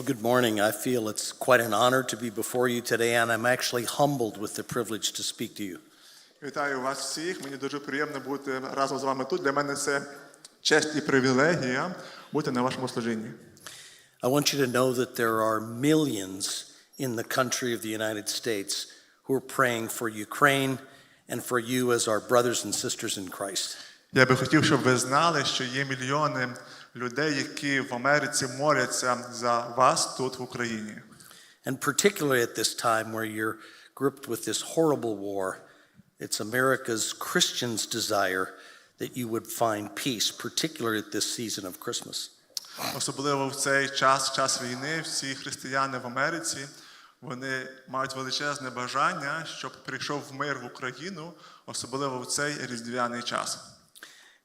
Well, good morning. I feel it's quite an honor to be before you today, and I'm actually humbled with the privilege to speak to you. Вітаю вас всіх. Мені дуже приємно бути разом з вами тут. Для мене це честь і привілегія бути на вашому служінні. I want you to know that there are millions in the country of the United States who are praying for Ukraine and for you as our brothers and sisters in Christ. Я би хотів, щоб ви знали, що є мільйони людей, які в Америці моляться за вас тут, в Україні. And particularly at this time where you're gripped with this horrible war, it's America's Christians' desire that you would find peace, particularly at this season of Christmas. Особливо в цей час, час війни, всі християни в Америці, вони мають величезне бажання, щоб прийшов мир в Україну, особливо в цей різдвяний час.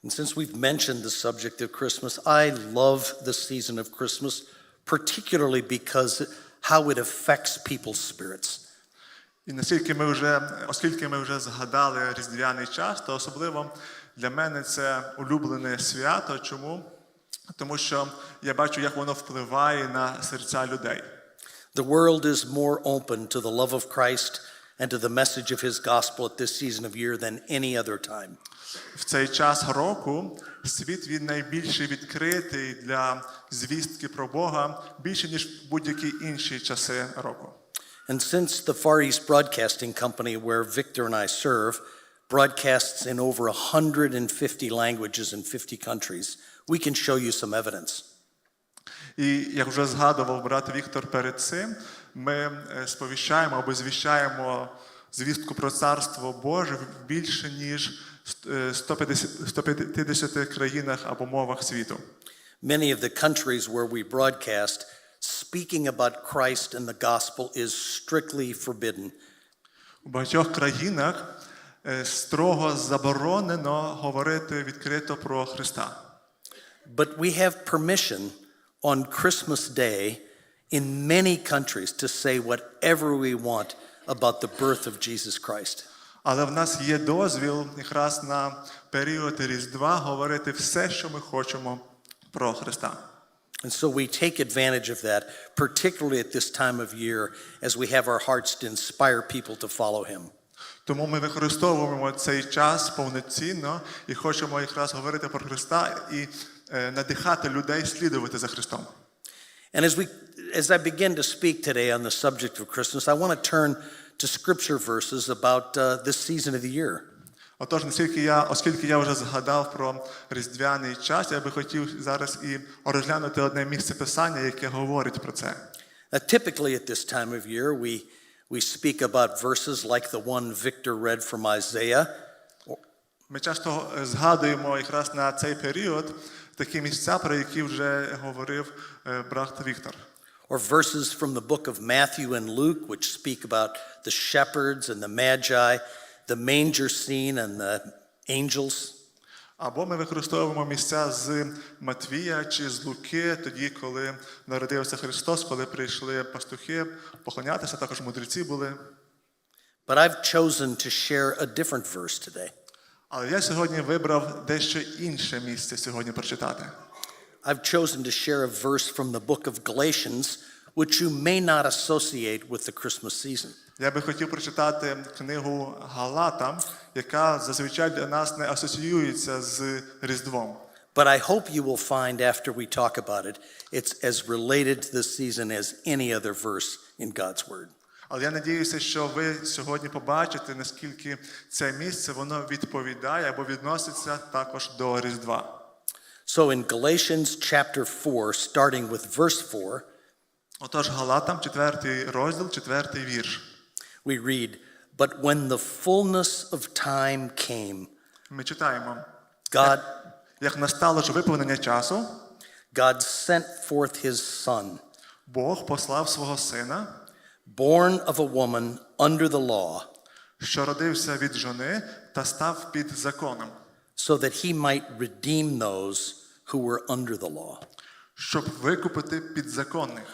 And since we've mentioned the subject of Christmas, I love the season of Christmas, particularly because how it affects people's spirits. І наскільки ми вже, оскільки ми вже згадали різдвяний час, то особливо для мене це улюблене свято. Чому? Тому що я бачу, як воно впливає на серця людей. The world is more open to the love of Christ and to the message of his gospel at this season of year than any other time. В цей час року світ він найбільше відкритий для звістки про Бога більше ніж в будь-які інші часи року. And since the Far East Broadcasting Company, where Victor and I serve, broadcasts in over 150 languages in 50 countries, we can show you some evidence. І як вже згадував брат Віктор перед цим, ми е, сповіщаємо або звіщаємо звістку про царство Боже в більше ніж е, 150, 150 країнах або мовах світу. Many of the countries where we broadcast, speaking about Christ and the gospel is strictly forbidden. У багатьох країнах е, строго заборонено говорити відкрито про Христа. But we have permission on Christmas Day in many countries to say whatever we want about the birth of Jesus Christ. Але в нас є дозвіл якраз на період Різдва говорити все, що ми хочемо про Христа. And so we take advantage of that, particularly at this time of year as we have our hearts to inspire people to follow him. Тому ми використовуємо цей час повноцінно і хочемо якраз говорити про Христа і е, надихати людей слідувати за Христом. And as we as I begin to speak today on the subject of Christmas, I want to turn to scripture verses about uh, this season of the year. Отож, наскільки я, оскільки я вже згадав про різдвяний час, я би хотів зараз і розглянути одне місце писання, яке говорить про це. Uh, typically, at this time of year, we, we speak about verses like the one Victor read from Isaiah, Ми часто е, згадуємо якраз на цей період такі місця, про які вже говорив е, брат Віктор. or verses from the book of Matthew and Luke, which speak about the shepherds and the magi, the manger scene and the angels. Або ми використовуємо місця з Матвія чи з Луки, тоді, коли народився Христос, коли прийшли пастухи поклонятися, також мудреці були. But I've chosen to share a different verse today. Але я сьогодні вибрав дещо інше місце сьогодні прочитати. I've chosen to share a verse from the book of Galatians, which you may not associate with the Christmas season. Я би хотів прочитати книгу Галатам, яка зазвичай для нас не асоціюється з Різдвом. But I hope you will find after we talk about it, it's as related to this season as any other verse in God's Word. Але я надіюся, що ви сьогодні побачите, наскільки це місце воно відповідає або відноситься також до Різдва. So in Galatians chapter 4, starting with verse 4, Отож, Галатам, 4 розділ, 4 вірш. we read, But when the fullness of time came, Ми читаємо: God, як настало ж виповнення часу, God sent forth his Son, Бог послав свого сина, born of a woman under the law, що родився від жони та став під законом, So that he might redeem those who were under the law. щоб викупити підзаконних.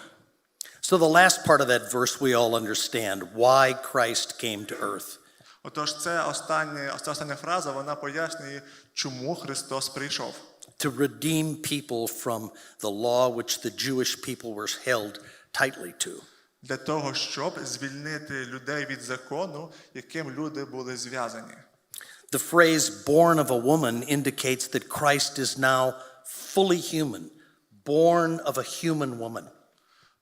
So the last part of that verse we all understand why Christ came to earth. Отож, це остання, ця остання фраза вона пояснює, чому Христос прийшов. to redeem people from the law which the Jewish people were held tightly to. для того, щоб звільнити людей від закону, яким люди були зв'язані. The phrase born of a woman indicates that Christ is now fully human, born of a human woman.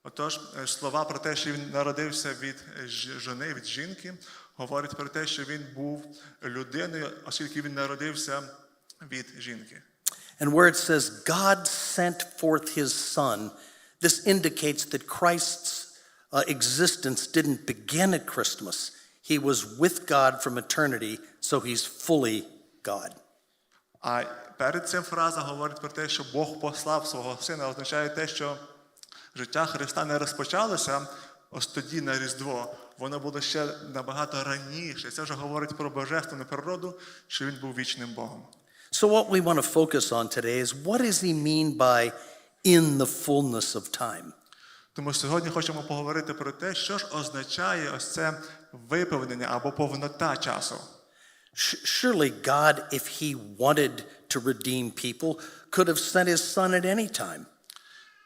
Отож, е, слова про те, що він народився від е, ж- жони, від жінки, говорять про те, що він був людиною, оскільки він народився від жінки. And where it says God sent forth his son, this indicates that Christ's uh, existence didn't begin at Christmas. He was with God from eternity, so he's fully God. А перед цим фраза говорить про те, що Бог послав свого сина, означає те, що життя Христа не розпочалося ось тоді на Різдво. Воно було ще набагато раніше. Це вже говорить про божественну природу, що він був вічним Богом. So, what we want to focus on today is what does he mean by in the fullness of time? Тому сьогодні хочемо поговорити про те, що ж означає ось це виповнення або повнота часу. Surely God, if he wanted to redeem people, could have sent his son at any time.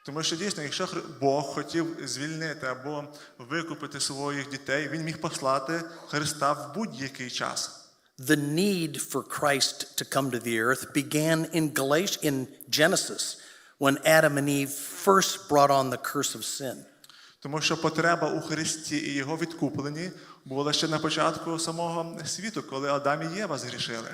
Тому що дійсно, якщо Бог хотів звільнити або викупити своїх дітей, він міг послати Христа в будь-який час. The need for Christ to come to the earth began in Galatia, in Genesis, when Adam and Eve first brought on the curse of sin. Тому що потреба у Христі і його відкупленні була ще на початку самого світу, коли Адам і Єва згрішили.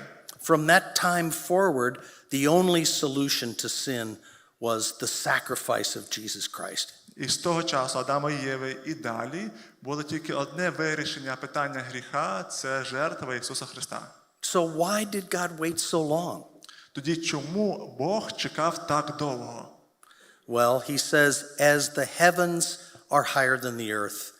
From that time forward, the only solution to sin was the sacrifice of Jesus Christ. І з того часу Адама і Єви і далі було тільки одне вирішення питання гріха це жертва Ісуса Христа. So, why did God wait so long? Тоді чому Бог чекав так довго? Well, he says, As the heavens are higher than the earth,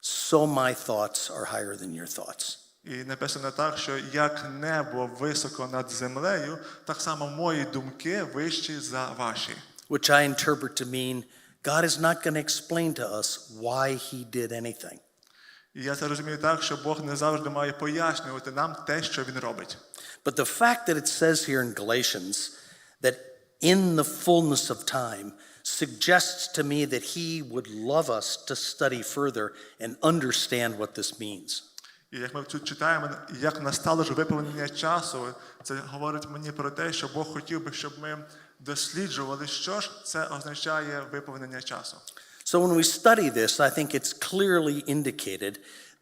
so my thoughts are higher than your thoughts. І написано так, що як небо високо над землею, так само мої думки вищі за ваші. Which I interpret to mean God is not going to explain to us why he did anything. І я це розумію так, що Бог не завжди має пояснювати нам те, що він робить. But the fact that it says here in Galatians that in the fullness of time suggests to me that he would love us to study further and understand what this means. І як ми тут читаємо, як настало ж виповнення часу, це говорить мені про те, що Бог хотів би, щоб ми досліджували, що ж це означає виповнення часу. So when we study this, I think it's clearly indicated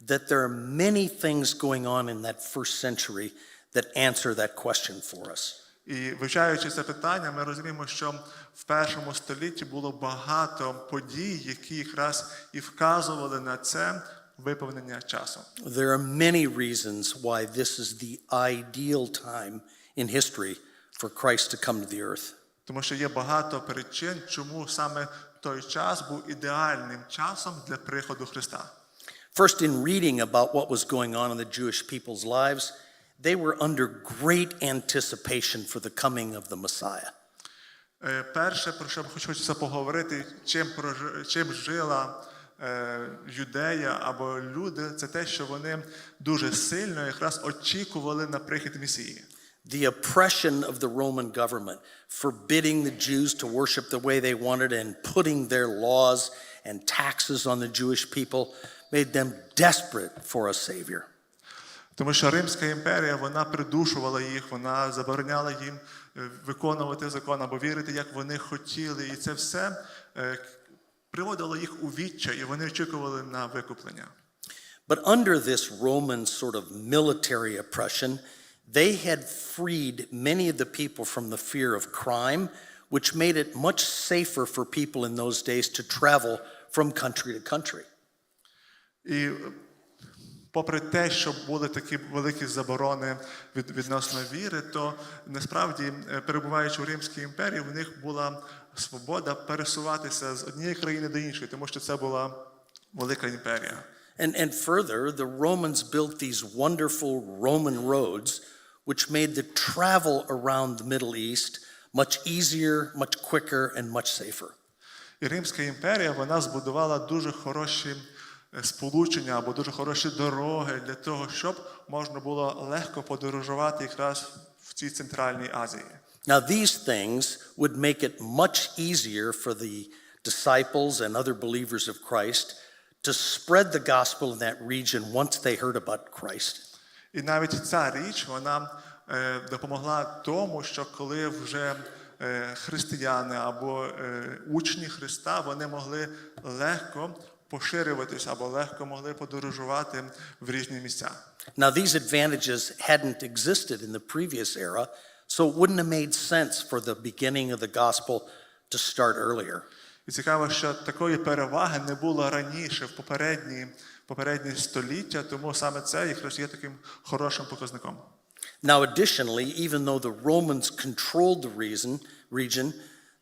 that there are many things going on in that first century that answer that question for us. І вивчаючи це питання, ми розуміємо, що в першому столітті було багато подій, які якраз і вказували на це виповнення часу. There are many reasons why this is the ideal time in history for Christ to come to the earth. Тому що є багато причин, чому саме той час був ідеальним часом для приходу Христа. First, in reading about what was going on in the Jewish people's lives, they were under great anticipation for the coming of the Messiah. Е, Перше, про що б хочеться поговорити, чим, прожи- чим жила е, юдея або люди, це те, що вони дуже сильно якраз очікували на прихід Месії. The oppression of the Roman government, forbidding the Jews to worship the way they wanted and putting their laws and taxes on the Jewish people, made them desperate for a Savior. Тому що Римська імперія вона придушувала їх, вона забороняла їм е, виконувати закон або вірити, як вони хотіли. І це все е, приводило їх у відчай, і вони очікували на викуплення. But under this Roman sort of military oppression, they had freed many of the people from the fear of crime, which made it much safer for people in those days to travel from country to country. І е, Попри те, що були такі великі заборони від, відносно віри, то насправді, е, перебуваючи у Римській імперії, в них була свобода пересуватися з однієї країни до іншої, тому що це була велика імперія. And, and further, the Romans built these wonderful Roman roads, which made the travel around the Middle East much easier, much quicker, and much safer. І Римська імперія вона збудувала дуже хороші сполучення або дуже хороші дороги для того, щоб можна було легко подорожувати якраз в цій центральній Азії. Now, these things would make it much easier for the disciples and other believers of Christ to spread the gospel in that region once they heard about Christ. І навіть ця річ вона е, допомогла тому, що коли вже е, християни або е, учні Христа вони могли легко поширюватися або легко могли подорожувати в різні місця. Now, these advantages hadn't existed in the previous era, so it wouldn't have made sense for the beginning of the gospel to start earlier. І цікаво, що такої переваги не було раніше в попередні, попередні століття, тому саме це якраз є таким хорошим показником. Now, additionally, even though the Romans controlled the reason, region,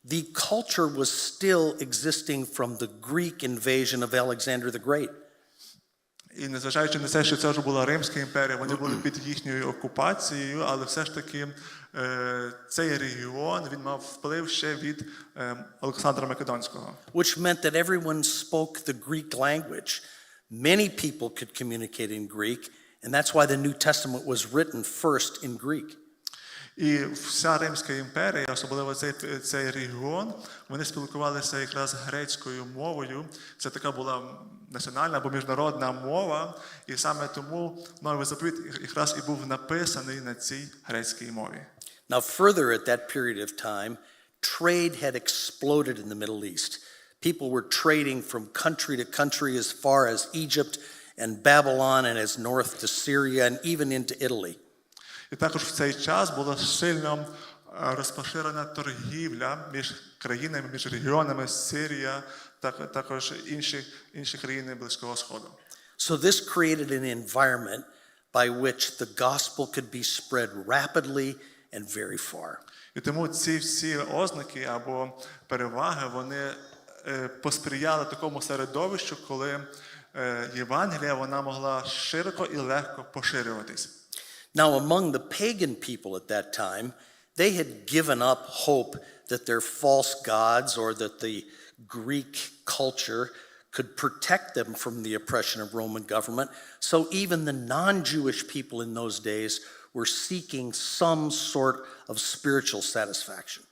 the culture was still existing from the Greek invasion of Alexander the Great. І незважаючи на те, що це вже була Римська імперія, вони були під їхньою окупацією, але все ж таки е, цей регіон він мав вплив ще від е, Олександра Македонського. which meant that everyone spoke the Greek language. Many people could communicate in Greek, and that's why the New Testament was written first in Greek. І вся Римська імперія, особливо цей, цей регіон, вони спілкувалися якраз грецькою мовою. Це така була національна або міжнародна мова, і саме тому новий заповіт якраз і був написаний на цій грецькій мові. Now, further at that period of time, trade had exploded in the Middle East. People were trading from country to country as far as Egypt and Babylon and as north to Syria and even into Italy. І також в цей час була сильно е, розпоширена торгівля між країнами, між регіонами Сирія, так, також інші, інші країни Близького Сходу. So, this created an environment by which the gospel could be spread rapidly and very far. І тому ці всі ознаки або переваги вони е, посприяли такому середовищу, коли е, Євангелія вона могла широко і легко поширюватись. Now, among the pagan people at that time, they had given up hope that their false gods or that the Greek culture could protect them from the oppression of Roman government. So even the non Jewish people in those days were seeking some sort of spiritual satisfaction.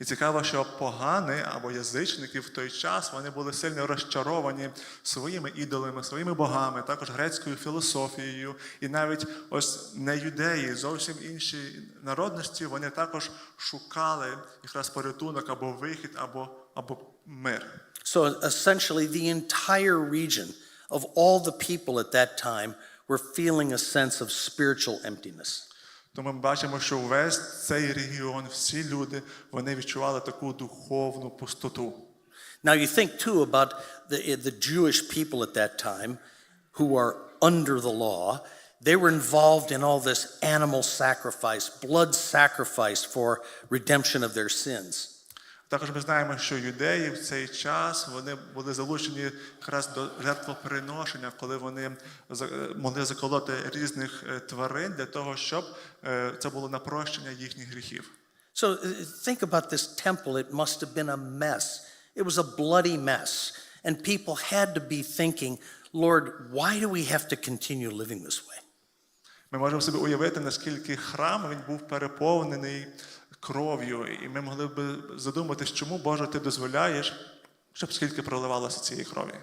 І цікаво, що погани або язичники в той час вони були сильно розчаровані своїми ідолами, своїми богами, також грецькою філософією, і навіть ось не юдеї, зовсім інші народності, вони також шукали якраз порятунок або вихід, або, або мир. So essentially, the entire region of all the people at that time were feeling a sense of spiritual emptiness. Тому ми бачимо, що весь цей регіон, всі люди, вони відчували таку духовну пустоту. Now, you think too about the, the Jewish people at that time who are under the law. They were involved in all this animal sacrifice, blood sacrifice for redemption of their sins. Також ми знаємо, що юдеї в цей час вони були залучені якраз до жертвоприношення, коли вони е, могли заколоти різних е, тварин для того, щоб е, це було на прощення їхніх гріхів. So think about this temple. It must have been a mess. It was a bloody mess. And people had to be thinking, Lord, why do we have to continue living this way? Ми можемо собі уявити, наскільки храм він був переповнений кров'ю, і ми могли б задуматись, чому Боже ти дозволяєш, щоб скільки проливалося цієї крові.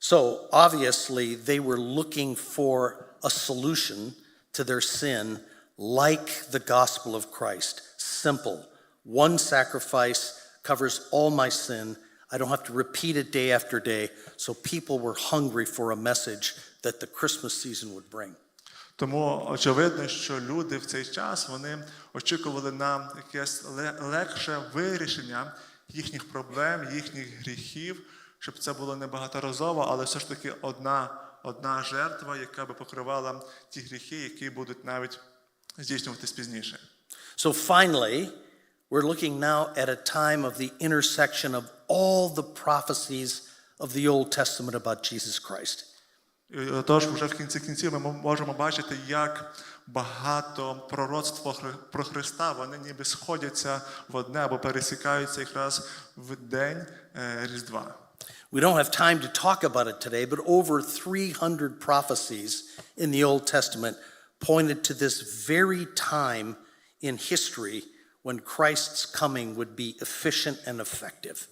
So obviously, they were looking for a solution to their sin like the gospel of Christ. Simple. One sacrifice covers all my sin. I don't have to repeat it day after day. So people were hungry for a message that the Christmas season would bring. Тому очевидно, що люди в цей час вони очікували на якесь ле- легше вирішення їхніх проблем, їхніх гріхів, щоб це було не багаторазово, але все ж таки одна, одна жертва, яка би покривала ті гріхи, які будуть навіть здійснюватись пізніше. So finally, we're looking now at a time of the intersection of all the prophecies of the Old Testament about Jesus Christ. І Тож, вже в кінці кінців ми можемо бачити, як багато пророцтв про Хри- про Христа вони ніби сходяться в одне або пересікаються якраз в день е, Різдва. We don't have time to talk about it today, but over 300 prophecies in the Old Testament pointed to this very time in history when Christ's coming would be efficient and effective.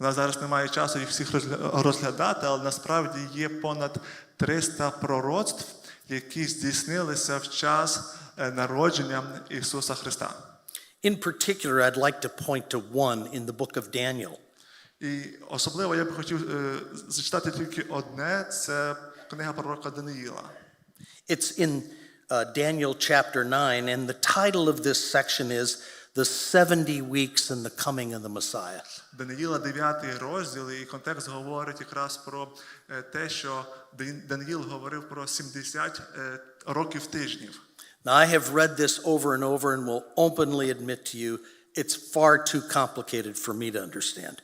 У нас зараз немає часу їх всіх розглядати, але насправді є понад 300 пророцтв, які здійснилися в час е, народження Ісуса Христа. In particular, I'd like to point to one in the book of Daniel. І особливо я б хотів е, зачитати тільки одне це книга пророка Даниїла. It's in uh, Daniel chapter 9, and the title of this section is The 70 Weeks and the Coming of the Messiah. Даниїла 9 розділ, і контекст говорить якраз про е, те, що Дан- Даниїл говорив про 70 е, років тижнів. Now, I have read this over and over and will openly admit to you it's far too complicated for me to understand.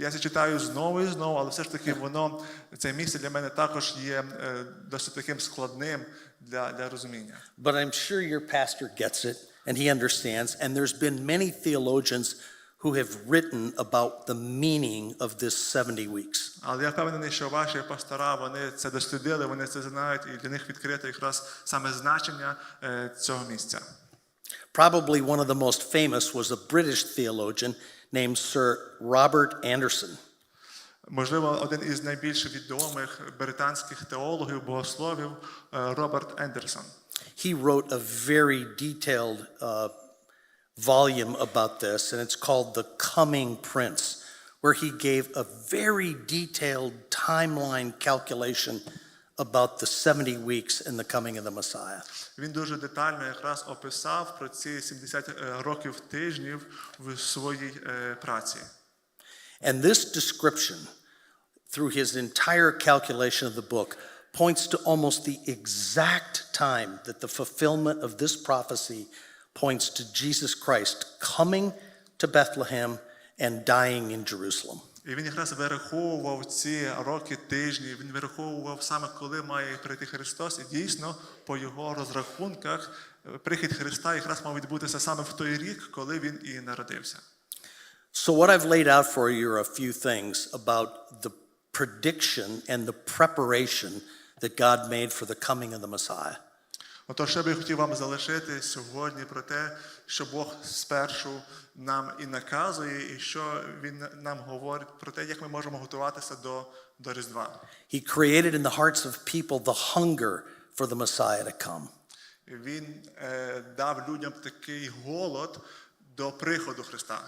Я це читаю знову і знову, але все ж таки воно це місце для мене також є е, досить таким складним для, для розуміння. But I'm sure your pastor gets it and he understands. And there's been many theologians who have written about the meaning of this 70 weeks. Але я впевнений, що ваші пастора вони це дослідили, вони це знають, і для них відкрите якраз саме значення е, цього місця. Probably one of the most famous was a British theologian named Sir Robert Anderson. Можливо, один із найбільш відомих британських теологів, богословів е, Роберт Ендерсон. He wrote a very detailed uh, volume about this, and it's called The Coming Prince, where he gave a very detailed timeline calculation about the 70 weeks and the coming of the Messiah. Він дуже детально якраз описав про ці 70 е, років тижнів в своїй е, праці. And this description, through his entire calculation of the book, points to almost the exact time that the fulfillment of this prophecy points to Jesus Christ coming to Bethlehem and dying in Jerusalem. І він якраз вираховував ці роки тижні, він вираховував саме, коли має прийти Христос, і дійсно, по його розрахунках, е, прихід Христа якраз мав відбутися саме в той рік, коли він і народився. So, what I've laid out for you are a few things about the prediction and the preparation that God made for the coming of the Messiah. Отож, що би я хотів вам залишити сьогодні про те, що Бог спершу нам і наказує, і що Він нам говорить про те, як ми можемо готуватися до, до Різдва. He created in the hearts of people the hunger for the Messiah to come. Він е, дав людям такий голод до приходу Христа.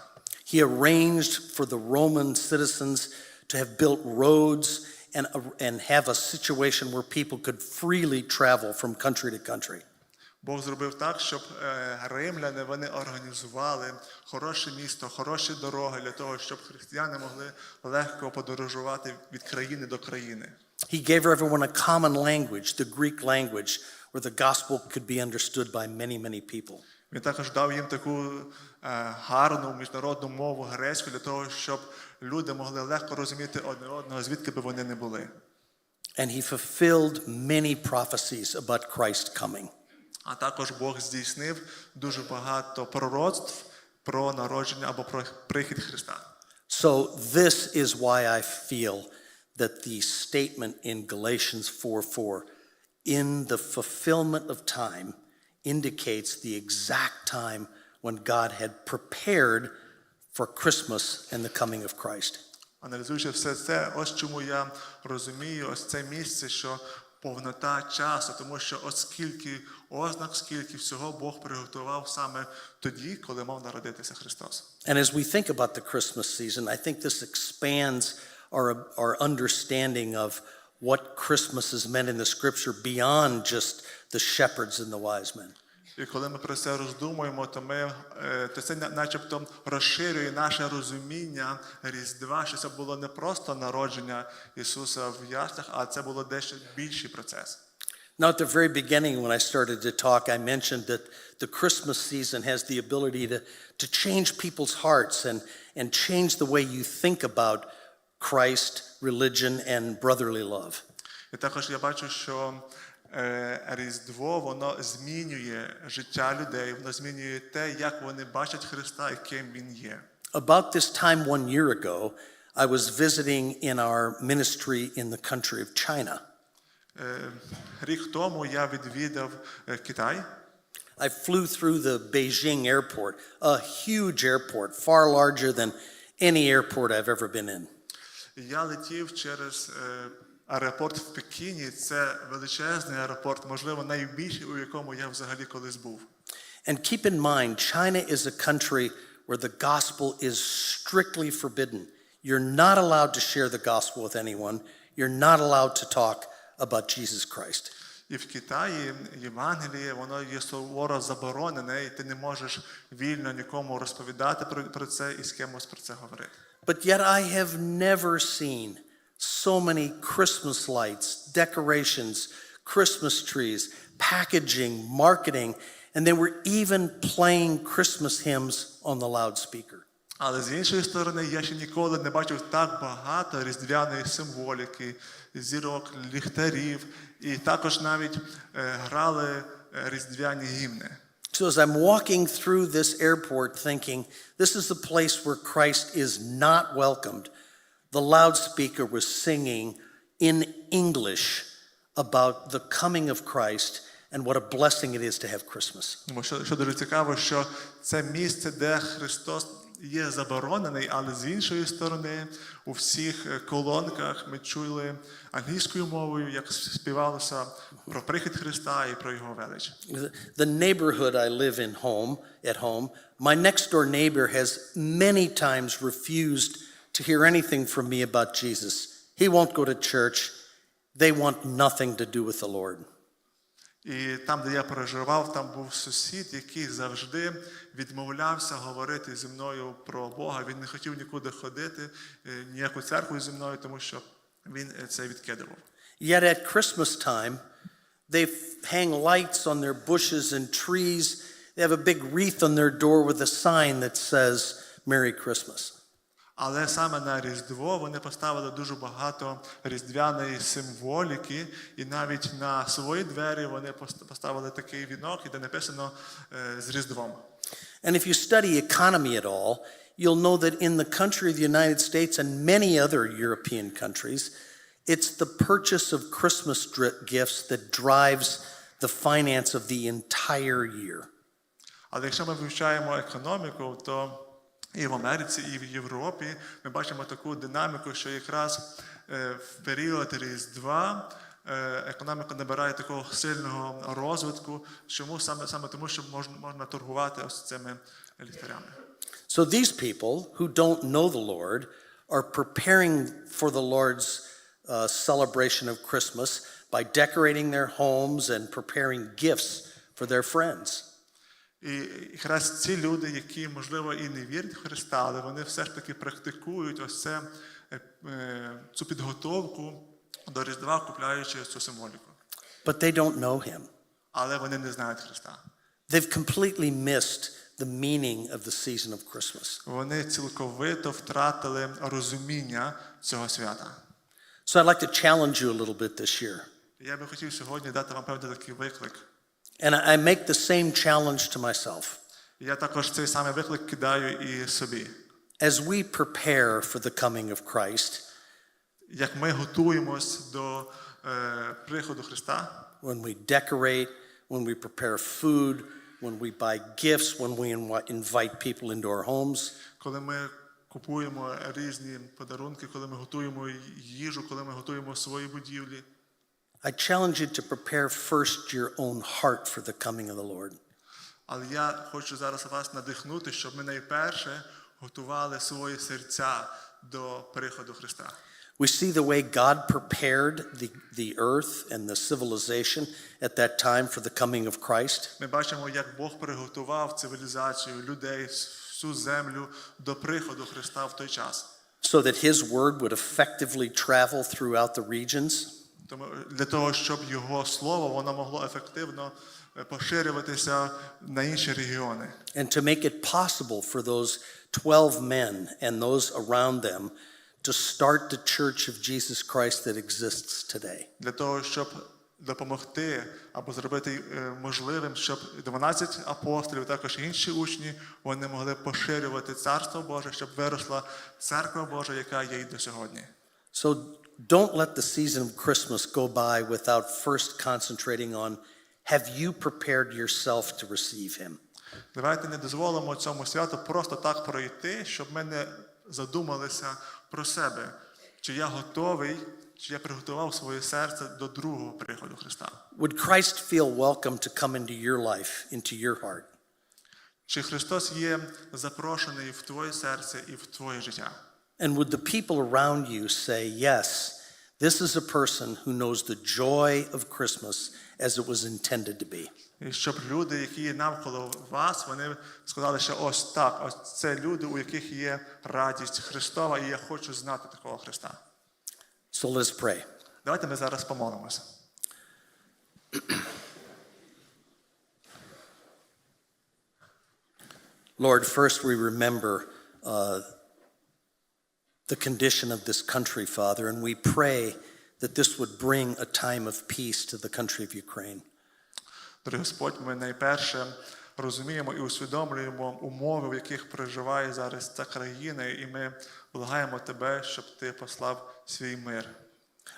He arranged for the Roman citizens to have built roads and, and have a situation where people could freely travel from country to country. Бог зробив так, щоб е, римляни вони організували хороше місто, хороші дороги для того, щоб християни могли легко подорожувати від країни до країни. He gave everyone a common language, the Greek language, where the gospel could be understood by many, many people. Він також дав їм таку е, гарну міжнародну мову грецьку для того, щоб люди могли легко розуміти одне одного, звідки би вони не були. And he fulfilled many prophecies about Christ coming. А також Бог здійснив дуже багато пророцтв про народження або про прихід Христа. So, this is why I feel that the statement in Galatians 4 4, in the fulfillment of time, indicates the exact time when God had prepared for Christmas and the coming of Christ. Аналізуючи все це, ось чому я розумію ось це місце, що повнота часу, тому що оскільки ознак, скільки всього Бог приготував саме тоді, коли мав народитися Христос. And as we think about the Christmas season, I think this expands our, our understanding of what Christmas is meant in the scripture beyond just the shepherds and the wise men. І коли ми про це роздумуємо, то ми е, то це на- начебто розширює наше розуміння Різдва, що це було не просто народження Ісуса в яслях, а це було дещо більший процес. Now, at the very beginning, when I started to talk, I mentioned that the Christmas season has the ability to, to change people's hearts and, and change the way you think about Christ, religion, and brotherly love. І також я бачу, що е, Різдво воно змінює життя людей, воно змінює те, як вони бачать Христа і ким Він є. About this time one year ago, I was visiting in our ministry in the country of China. Е, Рік тому я відвідав е, Китай. I flew through the Beijing airport, a huge airport, far larger than any airport I've ever been in. Я летів через е, аеропорт в Пекіні. Це величезний аеропорт, можливо, найбільший, у якому я взагалі колись був. And keep in mind, China is a country where the gospel is strictly forbidden. You're not allowed to share the gospel with anyone. You're not allowed to talk about Jesus Christ. І в Китаї Євангеліє, воно є суворо заборонене, і ти не можеш вільно нікому розповідати про це і з кимось про це говорити. But yet, I have never seen so many Christmas lights, decorations, Christmas trees, packaging, marketing, and they were even playing Christmas hymns on the loudspeaker. Але з іншої сторони, я ще ніколи не бачив так багато різдвяної символіки, зірок, ліхтарів, і також навіть е, грали е, різдвяні гімни. So, as I'm walking through this airport thinking, this is the place where Christ is not welcomed, the loudspeaker was singing in English about the coming of Christ and what a blessing it is to have Christmas. Тому що, що дуже цікаво, що це місце, де Христос є заборонений, але з іншої сторони, у всіх е, колонках ми чули англійською мовою, як співалося про прихід Христа і про його велич. The the neighborhood I live in home, at home, my next door neighbor has many times refused to hear anything from me about Jesus. He won't go to church. They want nothing to do with the Lord. І там, де я проживав, там був сусід, який завжди відмовлявся говорити зі мною про Бога. Він не хотів нікуди ходити, е, ніяку церкву зі мною, тому що він е, це відкидував. Yet at Christmas time, they hang lights on their bushes and trees. They have a big wreath on their door with a sign that says, Merry Christmas. Але саме на Різдво вони поставили дуже багато різдвяної символіки, і навіть на свої двері вони поставили такий вінок, де написано е, з Різдвом. And if you study economy at all, you'll know that in the country of the United States and many other European countries, it's the purchase of Christmas gifts that drives the finance of the entire year. Але якщо ми вивчаємо економіку, то і в Америці, і в Європі ми бачимо таку динаміку, що якраз е, в період Різдва е, економіка набирає такого сильного розвитку. Чому саме саме тому, що можна, можна торгувати ось цими ліхтарями. So these people who don't know the Lord are preparing for the Lord's uh, celebration of Christmas by decorating their homes and preparing gifts for their friends. І якраз ці люди, які, можливо, і не вірять в Христа, але вони все ж таки практикують ось це, е, е, цю підготовку до Різдва, купляючи цю символіку. But they don't know him. Але вони не знають Христа. They've completely missed the meaning of the season of Christmas. Вони цілковито втратили розуміння цього свята. So I'd like to challenge you a little bit this year. Я би хотів сьогодні дати вам певний такий виклик. And I I make the same challenge to myself. Я також цей самий виклик кидаю і собі. As we prepare for the coming of Christ, Як ми готуємось до е, приходу Христа, when we decorate, when we prepare food, when we buy gifts, when we invi- invite people into our homes, коли ми купуємо різні подарунки, коли ми готуємо їжу, коли ми готуємо свої будівлі. I challenge you to prepare first your own heart for the coming of the Lord. Але я хочу зараз вас надихнути, щоб ми найперше готували свої серця до приходу Христа. We see the way God prepared the, the earth and the civilization at that time for the coming of Christ. Ми бачимо, як Бог приготував цивілізацію людей, всю землю до приходу Христа в той час. so that his word would effectively travel throughout the regions. Для того, щоб його слово воно могло ефективно е, поширюватися на інші регіони. and to make it possible for those 12 men and those around them to start the church of Jesus Christ that exists today. для того, щоб допомогти або зробити е, можливим, щоб 12 апостолів, також інші учні, вони могли поширювати царство Боже, щоб виросла церква Божа, яка є і до сьогодні. So don't let the season of Christmas go by without first concentrating on have you prepared yourself to receive him? Давайте не дозволимо цьому святу просто так пройти, щоб ми не задумалися про себе, чи я готовий, чи я приготував своє серце до другого приходу Христа. Would Christ feel welcome to come into your life, into your heart? Чи Христос є запрошений в твоє серце і в твоє життя? And would the people around you say, yes, this is a person who knows the joy of Christmas as it was intended to be? І щоб люди, які є навколо вас, вони сказали, що ось так, ось це люди, у яких є радість Христова, і я хочу знати такого Христа. So let's pray. Давайте ми зараз помолимося. Lord, first we remember uh, the condition of this country, Father, and we pray that this would bring a time of peace to the country of Ukraine. Дорогий Господь, ми найперше розуміємо і усвідомлюємо умови, в яких проживає зараз ця країна, і ми благаємо Тебе, щоб Ти послав свій мир.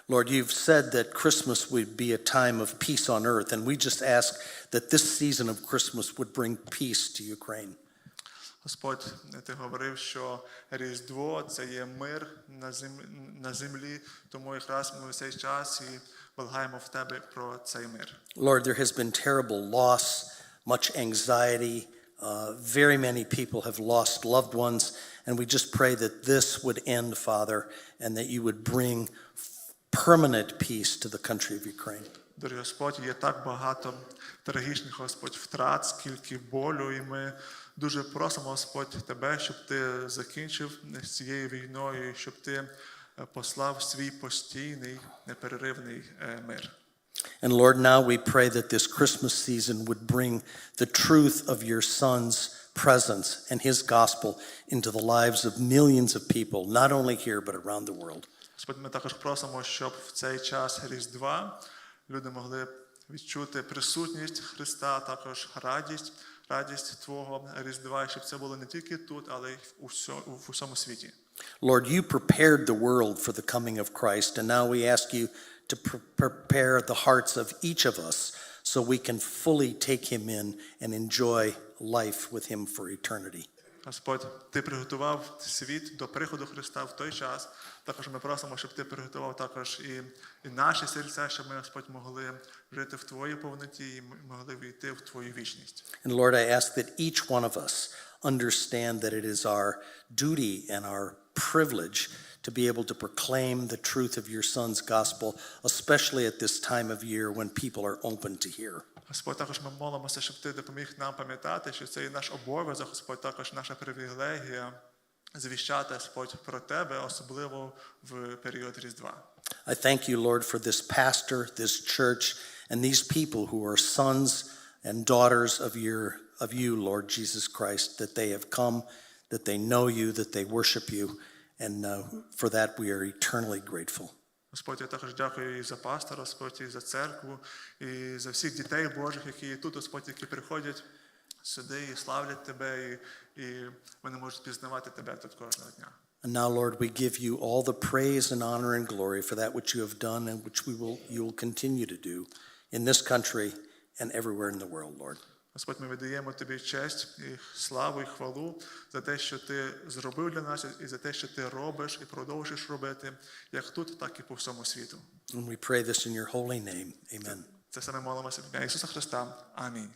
Lord, you've said that Christmas would be a time of peace on earth, and we just ask that this season of Christmas would bring peace to Ukraine. Господь, ти говорив, що Різдво це є мир на землі, тому якраз ми в цей час і благаємо в тебе про цей мир. Lord, there has been terrible loss, much anxiety. Uh, very many people have lost loved ones, and we just pray that this would end, Father, and that you would bring permanent peace to the country of Ukraine. Дорогий Господь, є так багато трагічних Господь втрат, скільки болю, і ми дуже просимо, Господь, Тебе, щоб ти закінчив з цією війною, щоб ти е, послав свій постійний, непереривний е, мир. And Lord, now we pray that this Christmas season would bring the truth of your Son's presence and his gospel into the lives of millions of people, not only here, but around the world. Господь, ми також просимо, щоб в цей час Різдва люди могли відчути присутність Христа, також радість, радість Твого Різдва, і щоб це було не тільки тут, але й у всьо- в усьому світі. Lord, you prepared the world for the coming of Christ, and now we ask you to pre- prepare the hearts of each of us so we can fully take him in and enjoy life with him for eternity. Господь, Ти приготував світ до приходу Христа в той час. Також ми просимо, щоб Ти приготував також і, і наші серця, щоб ми, Господь, могли жити в Твоїй повноті і могли війти в Твою вічність. And Lord, I ask that each one of us understand that it is our duty and our privilege to be able to proclaim the truth of your Son's gospel, especially at this time of year when people are open to hear. Господь, також ми молимося, щоб Ти допоміг нам пам'ятати, що це і наш обов'язок, Господь, також наша привілегія звіщати, Господь, про Тебе, особливо в період Різдва. I thank you, Lord, for this pastor, this church, and these people who are sons and daughters of your of you, Lord Jesus Christ, that they have come, that they know you, that they worship you, and uh, for that we are eternally grateful. Господь, я також дякую і за пастора, Господь, і за церкву, і за всіх дітей Божих, які є тут, Господь, які приходять сюди і славлять Тебе, і, і вони можуть пізнавати Тебе тут кожного дня. And now, Lord, we give you all the praise and honor and glory for that which you have done and which we will you will continue to do in this country and everywhere in the world, Lord. Господь, ми віддаємо Тобі честь і славу і хвалу за те, що Ти зробив для нас, і за те, що Ти робиш і продовжиш робити, як тут, так і по всьому світу. And we pray this in your holy name. Amen. Це саме молимося в ім'я Ісуса Христа. Амінь.